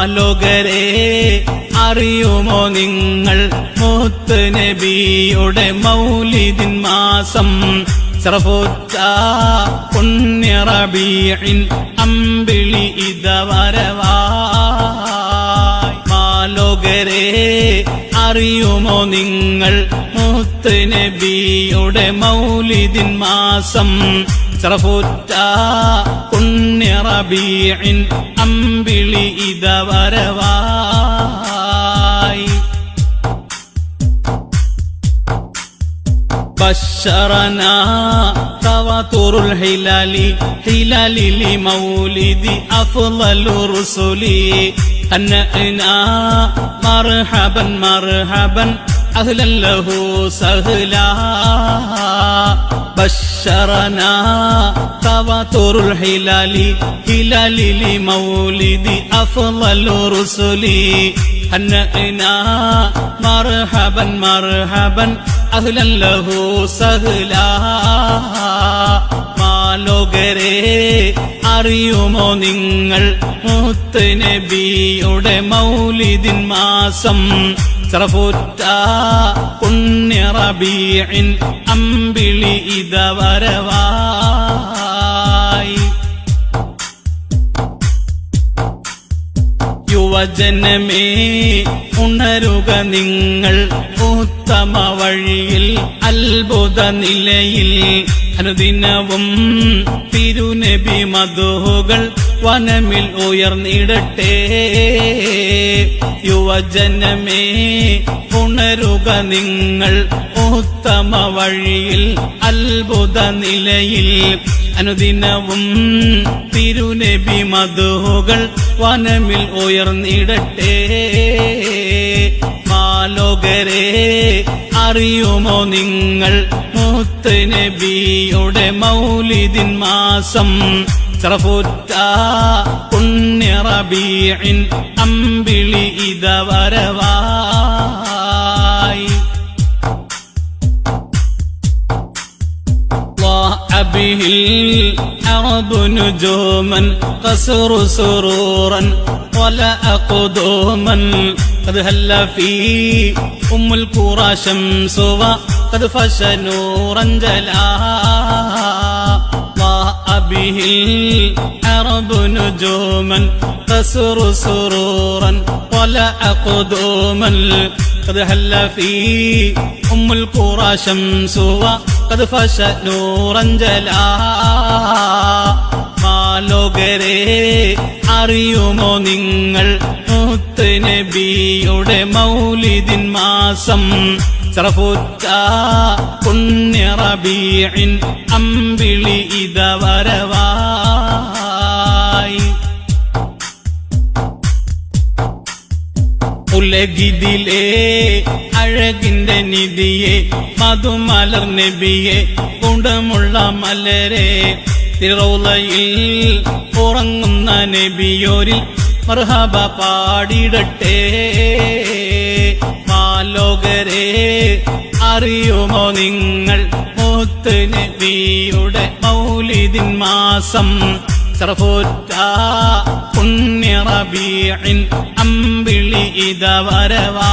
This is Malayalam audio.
മാലോകരെ അറിയുമോ നിങ്ങൾ? മൂത്ത് നബിയുടെ മൗലിദിൻ മാസം. ചെറുപൂറ്റ പുണ്യറബിയൻ അമ്പിളി ഇതവരവായി മാലോകരെ അറിയുമോ നിങ്ങൾ മൂത്ത് നബിയുടെ മൗലിദിൻ മാസം ചെറുപൂറ്റ പുണ്യറബീൻ അമ്പിളി ഇതവരവായി بشرنا تواتر الهلال هلال لمولد أفضل الرسل هنأنا مرحبا مرحبا أهلا له سهلا. بشرنا تواتر الهلال هلال لمولد أفضل الرسل. هنأنا مرحبا مرحبا أهلا له سهلا. മാലോകരെ അറിയുമോ നിങ്ങൾ? മുത്ത് നബിയുടെ മൗലിദിൻ മാസം. ചെറുപൂറ്റ പുണ്യറബിയൻ അമ്പിളി ഇതവരവായി യുവജനമേ ഉണരുക നിങ്ങൾ ഉത്തമ വഴിയിൽ അത്ഭുത നിലയിൽ. അനുദിനവും തിരുനബി മധുകൾ വനമിൽ ഉയർന്നിടട്ടെ. യുവജനമേ ഉണരുക നിങ്ങൾ ഉത്തമ വഴിയിൽ അത്ഭുത നിലയിൽ. അനുദിനവും തിരുനബി മധുകൾ വനമിൽ ഉയർന്നിടട്ടെ. മാലോകരെ അറിയുമോ നിങ്ങൾ മുത്ത് നബിയുടെ മൗലിദിൻ മാസം? ചെറുപൂറ്റ പുണ്യറബിയൻ അമ്പിളി ഇതവരവായി به الأرض نجوما قصر سرورا ولا أقدوما قد هل في أم القرى شمس وقد فش نورا جلا ضاء به العرب نجوما قصر سرورا ولا أقدوما قد هل في أم القرى شمس وقد فش نورا جلا മാലോകരെ അറിയുമോ നിങ്ങൾ മുത്ത് നബിയുടെ മൗലിദിൻ മാസം ചെറുപൂറ്റ പുണ്യറബീൻ അമ്പിളി ഇതവരവായി ഉലകിതിലെ അഴകിന്റെ നിധിയെ മധുമലർ നബിയെ ഗുണമുള്ള മലരെ തിറൗലയിൽ ഉറങ്ങുന്ന നബിയോരിൽ മർഹബ പാടിടട്ടെ. മാലോകരെ അറിയുമോ നിങ്ങൾ മൂത്ത് നബിയുടെ മൗലിദിൻ മാസം? ചെറുപൂറ്റ പുണ്യറബീൻ അമ്പിളി ഇതവരവാ.